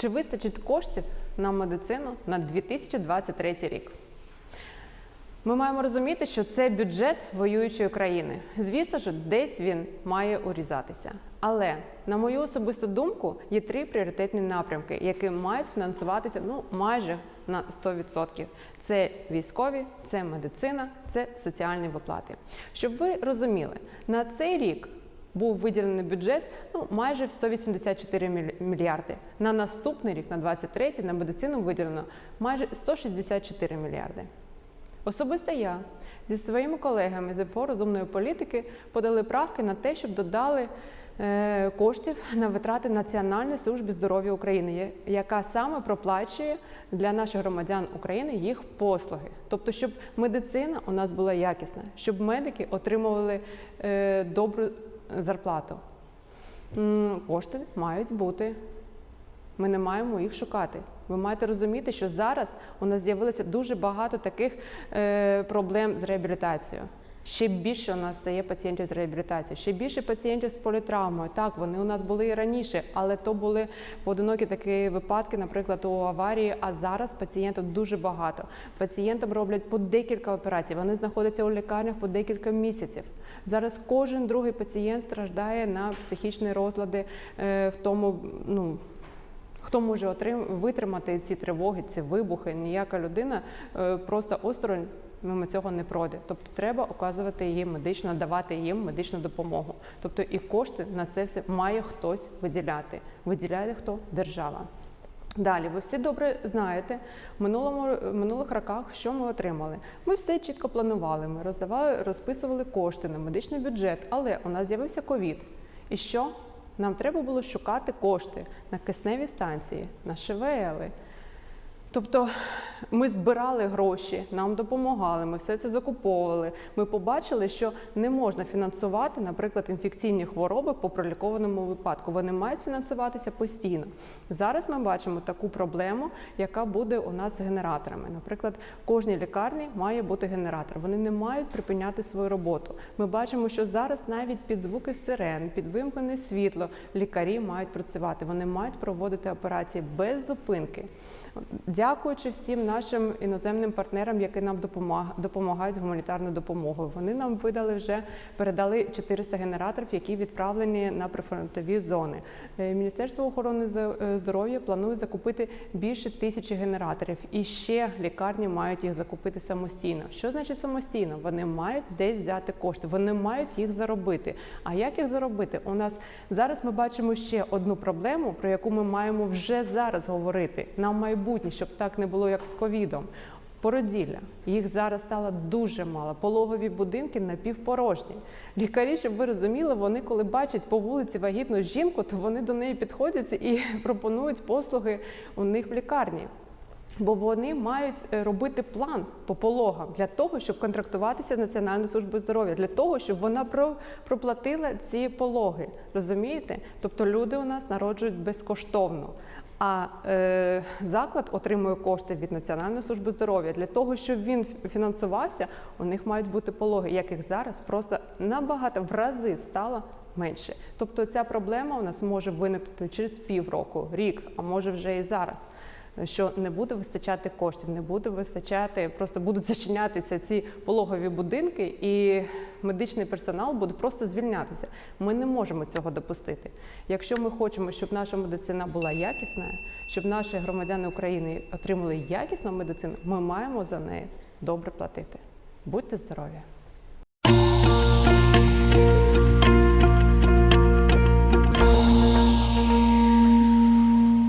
Чи вистачить коштів на медицину на 2023 рік? Ми маємо розуміти, що це бюджет воюючої країни. Звісно ж, десь він має урізатися. Але на мою особисту думку, є три пріоритетні напрямки, які мають фінансуватися ну майже на 100%. Це військові, це медицина, це соціальні виплати. Щоб ви розуміли, на цей рік був виділений бюджет ну, майже в 184 мільярди. На наступний рік, на 23 на медицину виділено майже 164 мільярди. Особисто я зі своїми колегами з ФО розумної політики подали правки на те, щоб додали е, коштів на витрати Національної служби здоров'я України, яка саме проплачує для наших громадян України їх послуги. Тобто, щоб медицина у нас була якісна, щоб медики отримували е, добру зарплату. Кошти мають бути ми не маємо їх шукати. Ви маєте розуміти, що зараз у нас з'явилося дуже багато таких е, проблем з реабілітацією. Ще більше у нас стає пацієнтів з реабілітацією, ще більше пацієнтів з політравмою. Так, вони у нас були і раніше, але то були поодинокі такі випадки, наприклад, у аварії. А зараз пацієнтів дуже багато. Пацієнтам роблять по декілька операцій. Вони знаходяться у лікарнях по декілька місяців. Зараз кожен другий пацієнт страждає на психічні розлади е, в тому, ну Хто може витримати ці тривоги, ці вибухи? Ніяка людина е, просто осторонь мимо цього не пройде. Тобто треба оказувати їм медичну, давати їм медичну допомогу. Тобто і кошти на це все має хтось виділяти. Виділяє хто? Держава. Далі, ви всі добре знаєте, в минулому минулих роках що ми отримали? Ми все чітко планували. Ми роздавали, розписували кошти на медичний бюджет, але у нас з'явився ковід. І що? Нам треба було шукати кошти на кисневі станції, на ШВЛи. Тобто ми збирали гроші, нам допомагали, ми все це закуповували. Ми побачили, що не можна фінансувати, наприклад, інфекційні хвороби по пролікованому випадку. Вони мають фінансуватися постійно. Зараз ми бачимо таку проблему, яка буде у нас з генераторами. Наприклад, кожній лікарні має бути генератор. Вони не мають припиняти свою роботу. Ми бачимо, що зараз навіть під звуки сирен, під вимкнене світло лікарі мають працювати. Вони мають проводити операції без зупинки. Дякуючи всім нашим іноземним партнерам, які нам допомаг- допомагають з гуманітарною допомогою. Вони нам видали вже передали 400 генераторів, які відправлені на прифронтові зони. Е, Міністерство охорони е, здоров'я планує закупити більше тисячі генераторів, і ще лікарні мають їх закупити самостійно. Що значить самостійно? Вони мають десь взяти кошти, вони мають їх заробити. А як їх заробити? У нас зараз ми бачимо ще одну проблему, про яку ми маємо вже зараз говорити на майбутнє, щоб так не було, як з ковідом. Породілля їх зараз стало дуже мало. Пологові будинки напівпорожні. Лікарі, щоб ви розуміли, вони коли бачать по вулиці вагітну жінку, то вони до неї підходять і пропонують послуги у них в лікарні. Бо вони мають е, робити план по пологам для того, щоб контрактуватися з Національною службою здоров'я, для того, щоб вона проплатила ці пологи. Розумієте? Тобто люди у нас народжують безкоштовно. А е, заклад отримує кошти від Національної служби здоров'я для того, щоб він фінансувався. У них мають бути пологи, яких зараз просто набагато в рази стало менше. Тобто ця проблема у нас може виникнути через півроку, рік, а може вже і зараз що не буде вистачати коштів, не буде вистачати, просто будуть зачинятися ці пологові будинки, і медичний персонал буде просто звільнятися. Ми не можемо цього допустити. Якщо ми хочемо, щоб наша медицина була якісною, щоб наші громадяни України отримали якісну медицину, ми маємо за неї добре платити. Будьте здорові!